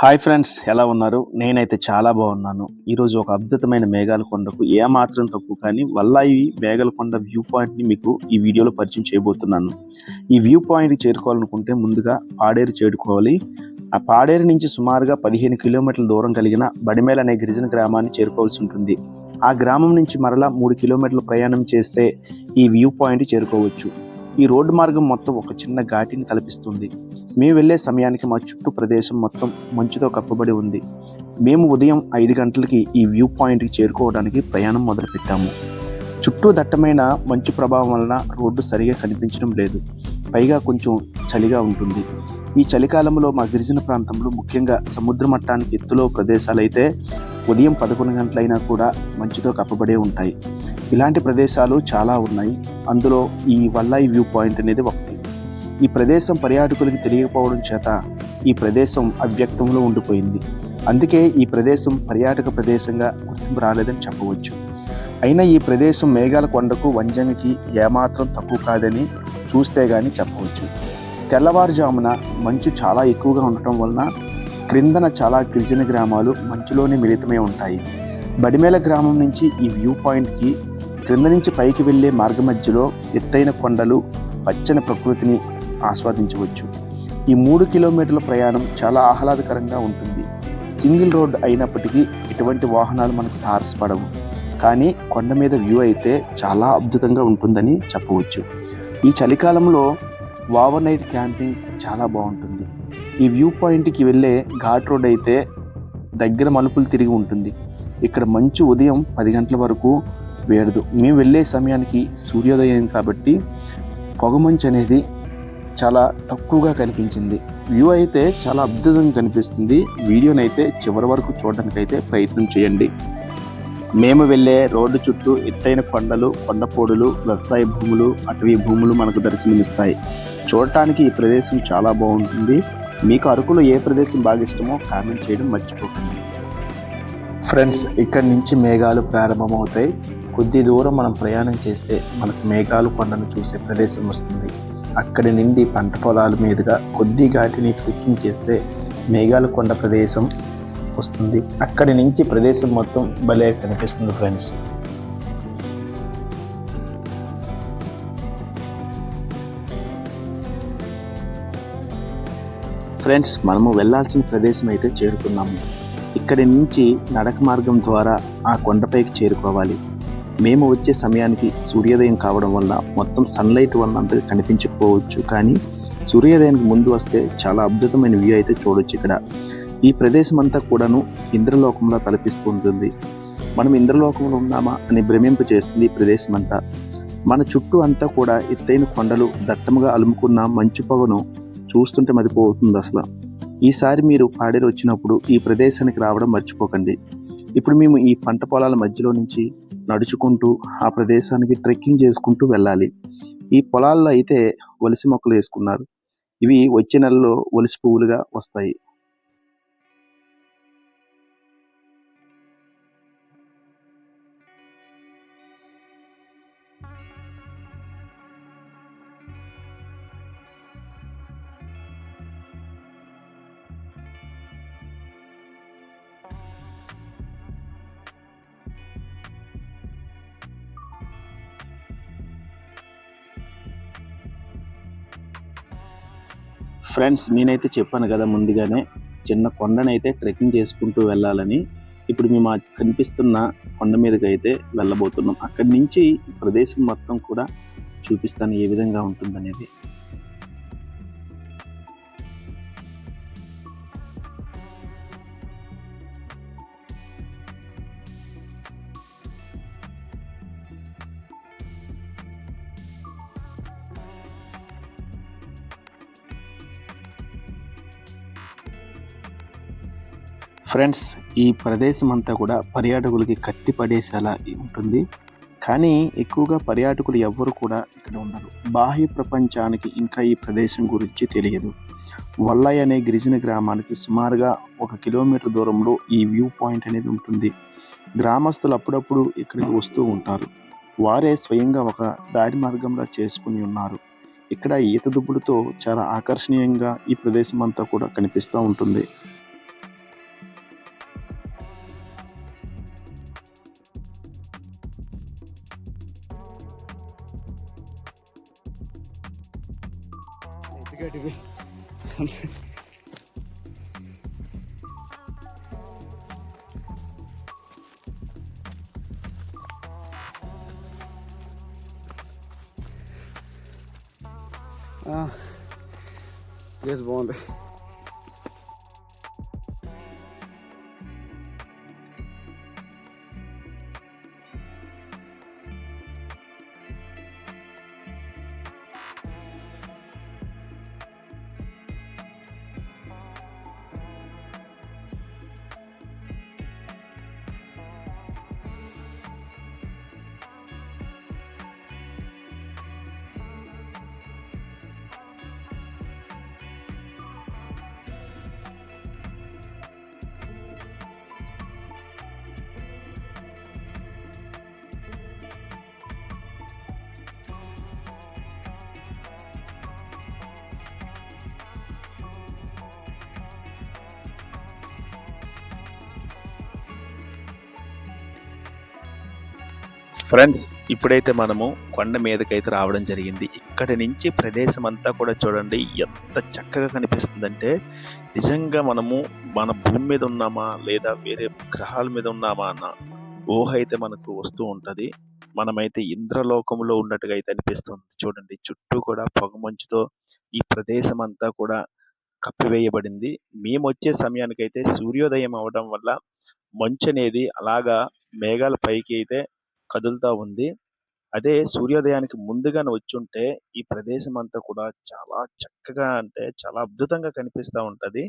Hi friends ఎలా ఉన్నారు? నేనైతే చాలా బాగున్నాను. ఈరోజు ఒక అద్భుతమైన మేఘాల కొండకు ఏమాత్రం తక్కువ కానీ వల్లాయి మేఘాల కొండ వ్యూ పాయింట్ని మీకు ఈ వీడియోలో పరిచయం చేయబోతున్నాను. ఈ వ్యూ పాయింట్కి చేరుకోవాలనుకుంటే ముందుగా పాడేరు చేరుకోవాలి. ఆ పాడేరు నుంచి సుమారుగా పదిహేను కిలోమీటర్ల దూరం కలిగిన బడిమేల అనే గిరిజన గ్రామాన్ని చేరుకోవాల్సి ఉంటుంది. ఆ గ్రామం నుంచి మరలా మూడు కిలోమీటర్లు ప్రయాణం చేస్తే ఈ వ్యూ పాయింట్ చేరుకోవచ్చు. ఈ రోడ్డు మార్గం మొత్తం ఒక చిన్న ఘాటిని తలపిస్తుంది. మేము వెళ్ళే సమయానికి మా చుట్టూ ప్రదేశం మొత్తం మంచుతో కప్పబడి ఉంది. మేము ఉదయం ఐదు గంటలకి ఈ వ్యూ పాయింట్కి చేరుకోవడానికి ప్రయాణం మొదలుపెట్టాము. చుట్టూ దట్టమైన మంచు ప్రభావం వలన రోడ్డు సరిగా కనిపించడం లేదు. పైగా కొంచెం చలిగా ఉంటుంది. ఈ చలికాలంలో మా గిరిజన ప్రాంతంలో ముఖ్యంగా సముద్ర మట్టానికి ఎత్తులో ప్రదేశాలైతే ఉదయం పదకొండు గంటలైనా కూడా మంచుతో కప్పబడే ఉంటాయి. ఇలాంటి ప్రదేశాలు చాలా ఉన్నాయి. అందులో ఈ వల్లాయి వ్యూ పాయింట్ అనేది ఒకటి. ఈ ప్రదేశం పర్యాటకులకు తెలియకపోవడం చేత ఈ ప్రదేశం అవ్యక్తంలో ఉండిపోయింది. అందుకే ఈ ప్రదేశం పర్యాటక ప్రదేశంగా గుర్తింపు రాలేదని చెప్పవచ్చు. అయినా ఈ ప్రదేశం మేఘాల కొండకు వంజంగికి ఏమాత్రం తక్కువ కాదని చూస్తే కానీ చెప్పవచ్చు. తెల్లవారుజామున మంచు చాలా ఎక్కువగా ఉండటం వలన క్రిందన చాలా గిరిజన గ్రామాలు మంచులోనే మిళితమై ఉంటాయి. బడిమేల గ్రామం నుంచి ఈ వ్యూ పాయింట్కి క్రింద నుంచి పైకి వెళ్ళే మార్గ మధ్యలో ఎత్తైన కొండలు పచ్చని ప్రకృతిని ఆస్వాదించవచ్చు. ఈ మూడు కిలోమీటర్ల ప్రయాణం చాలా ఆహ్లాదకరంగా ఉంటుంది. సింగిల్ రోడ్ అయినప్పటికీ ఎటువంటి వాహనాలు మనకు తారసపడవు. కానీ కొండ మీద వ్యూ అయితే చాలా అద్భుతంగా ఉంటుందని చెప్పవచ్చు. ఈ చలికాలంలో ఓవర్ నైట్ క్యాంపింగ్ చాలా బాగుంటుంది. ఈ వ్యూ పాయింట్కి వెళ్ళే ఘాట్ రోడ్ అయితే దగ్గర మలుపులు తిరిగి ఉంటుంది. ఇక్కడ మంచు ఉదయం పది గంటల వరకు వేడదు. మేము వెళ్ళే సమయానికి సూర్యోదయం కాబట్టి పొగమంచు అనేది చాలా తక్కువగా కనిపించింది. వ్యూ అయితే చాలా అద్భుతంగా కనిపిస్తుంది. వీడియోనైతే చివరి వరకు చూడడానికి అయితే ప్రయత్నం చేయండి. మేము వెళ్ళే రోడ్డు చుట్టూ ఎత్తైన కొండలు కొండపోడులు వ్యవసాయ భూములు అటవీ భూములు మనకు దర్శనమిస్తాయి. చూడటానికి ఈ ప్రదేశం చాలా బాగుంటుంది. మీకు అరకులో ఏ ప్రదేశం బాగా ఇష్టమో కామెంట్ చేయడం మర్చిపోకండి. ఫ్రెండ్స్ ఇక్కడి నుంచి మేఘాలు ప్రారంభమవుతాయి. కొద్ది దూరం మనం ప్రయాణం చేస్తే మనకు మేఘాలు కొండను చూసే ప్రదేశం వస్తుంది. అక్కడి నుండి పంట పొలాల మీదుగా కొద్ది ఘాటిని ట్రెక్కింగ్ చేస్తే మేఘాలు కొండ ప్రదేశం వస్తుంది. అక్కడి నుంచి ప్రదేశం మొత్తం భలే కనిపిస్తుంది ఫ్రెండ్స్. ఫ్రెండ్స్ మనము వెళ్ళాల్సిన ప్రదేశం అయితే చేరుకున్నాము. ఇక్కడి నుంచి నడక మార్గం ద్వారా ఆ కొండపైకి చేరుకోవాలి. మేము వచ్చే సమయానికి సూర్యోదయం కావడం వల్ల మొత్తం సన్లైట్ వల్ల అంతగా కనిపించకపోవచ్చు. కానీ సూర్యోదయానికి ముందు వస్తే చాలా అద్భుతమైన వ్యూ అయితే చూడొచ్చు ఇక్కడ. ఈ ప్రదేశం అంతా కూడాను ఇంద్రలోకంలో తలపిస్తూ ఉంటుంది. మనం ఇంద్రలోకంలో ఉన్నామా అని భ్రమింపు చేస్తుంది ఈ ప్రదేశం అంతా మన చుట్టూ అంతా కూడా ఎత్తైన కొండలు దట్టముగా అలుముకున్న మంచు పొగను చూస్తుంటే మరిపోతుంది అసలు. ఈసారి మీరు పాడేరు వచ్చినప్పుడు ఈ ప్రదేశానికి రావడం మర్చిపోకండి. ఇప్పుడు మేము ఈ పంట పొలాల మధ్యలో నుంచి నడుచుకుంటూ ఆ ప్రదేశానికి ట్రెక్కింగ్ చేసుకుంటూ వెళ్ళాలి. ఈ పొలాల్లో అయితే వలసి మొక్కలు వేసుకున్నారు. ఇవి వచ్చే నెలలో ఒలిసి పువ్వులుగా వస్తాయి. ఫ్రెండ్స్ నేనైతే చెప్పాను కదా ముందుగానే చిన్న కొండనైతే ట్రెక్కింగ్ చేసుకుంటూ వెళ్ళాలని. ఇప్పుడు మేము కనిపిస్తున్న కొండ మీదకి అయితే వెళ్ళబోతున్నాం. అక్కడి నుంచి ప్రదేశం మొత్తం కూడా చూపిస్తాను ఏ విధంగా ఉంటుందనేది. ఫ్రెండ్స్ ఈ ప్రదేశం అంతా కూడా పర్యాటకులకి కత్తి పడేసేలా ఉంటుంది. కానీ ఎక్కువగా పర్యాటకులు ఎవ్వరు కూడా ఇక్కడ ఉండరు. బాహ్య ప్రపంచానికి ఇంకా ఈ ప్రదేశం గురించి తెలియదు. వల్లయ్య అనే గిరిజన గ్రామానికి సుమారుగా ఒక కిలోమీటర్ దూరంలో ఈ వ్యూ పాయింట్ అనేది ఉంటుంది. గ్రామస్తులు అప్పుడప్పుడు ఇక్కడికి వస్తూ ఉంటారు. వారే స్వయంగా ఒక దారి మార్గంలో చేసుకుని ఉన్నారు. ఇక్కడ ఈత దుబ్బులతో చాలా ఆకర్షణీయంగా ఈ ప్రదేశం అంతా కూడా కనిపిస్తూ ఉంటుంది. യെസ് ബോംബെ ఫ్రెండ్స్ ఇప్పుడైతే మనము కొండ మీదకైతే రావడం జరిగింది. ఇక్కడి నుంచి ప్రదేశం అంతా కూడా చూడండి ఎంత చక్కగా కనిపిస్తుందంటే నిజంగా మనము మన భూమి మీద ఉన్నామా లేదా వేరే గ్రహాల మీద ఉన్నామా అన్న ఊహ అయితే మనకు వస్తూ ఉంటది. మనమైతే ఇంద్రలోకంలో ఉన్నట్టుగా అయితే అనిపిస్తుంది. చూడండి చుట్టూ కూడా పొగమంచుతో ఈ ప్రదేశం అంతా కూడా కప్పివేయబడింది. మేము వచ్చే సమయానికైతే సూర్యోదయం అవడం వల్ల మంచు అనేది అలాగా మేఘాల పైకి అయితే కదులుతా ఉంది. అదే సూర్యోదయానికి ముందుగానే వచ్చుంటే ఈ ప్రదేశం అంతా కూడా చాలా చక్కగా అంటే చాలా అద్భుతంగా కనిపిస్తా ఉంటది.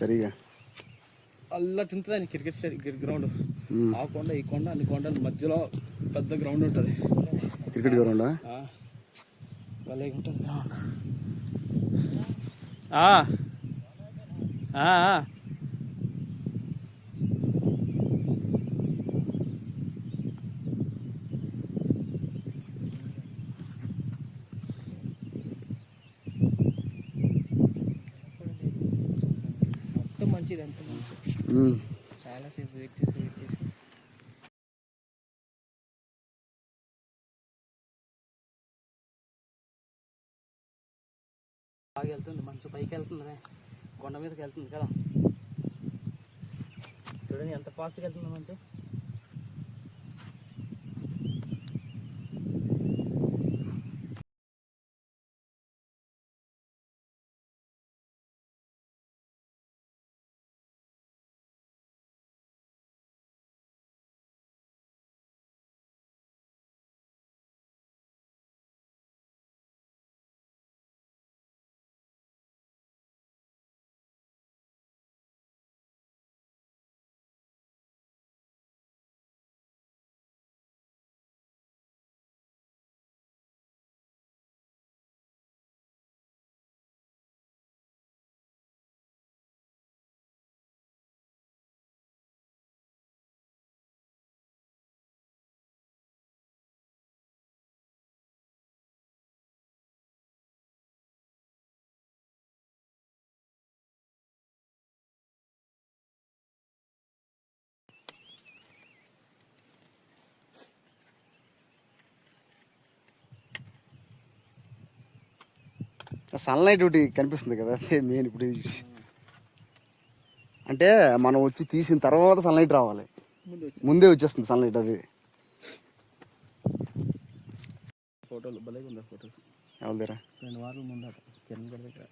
సరిగా. అల్లటి ఉంటుంది అని క్రికెట్ స్టేడియం గ్రౌండ్. ఆ కొండ ఈ కొండ అన్ని కొండల మధ్యలో పెద్ద గ్రౌండ్ ఉంటుంది. క్రికెట్ గ్రౌండా? భలే ఉంటుంది. గ్రౌండ్ ఆ. ఆ, ఆ. మొత్తం మంచిది అంత మంచిది మ్మ్. చాలా వెయిట్ చేసి వెయిట్ చేసి బాగా వెళ్తుంది మంచి పైకి వెళ్తుంది కొండ మీదకి వెళ్తుంది కదా. చూడండి ఎంత ఫాస్ట్గా వెళ్తుంది మంచు. సన్లైట్ ఒకటి కనిపిస్తుంది కదా అదే మెయిన్ ఇప్పుడు. అంటే మనం వచ్చి తీసిన తర్వాత సన్లైట్ రావాలి. ముందు వచ్చి ముందే వచ్చేస్తుంది సన్లైట్ అది. ఫోటోలు ఉంది ఫోటోస్. రెండు వారాల ముందట కిరణ్ గారి దగ్గర.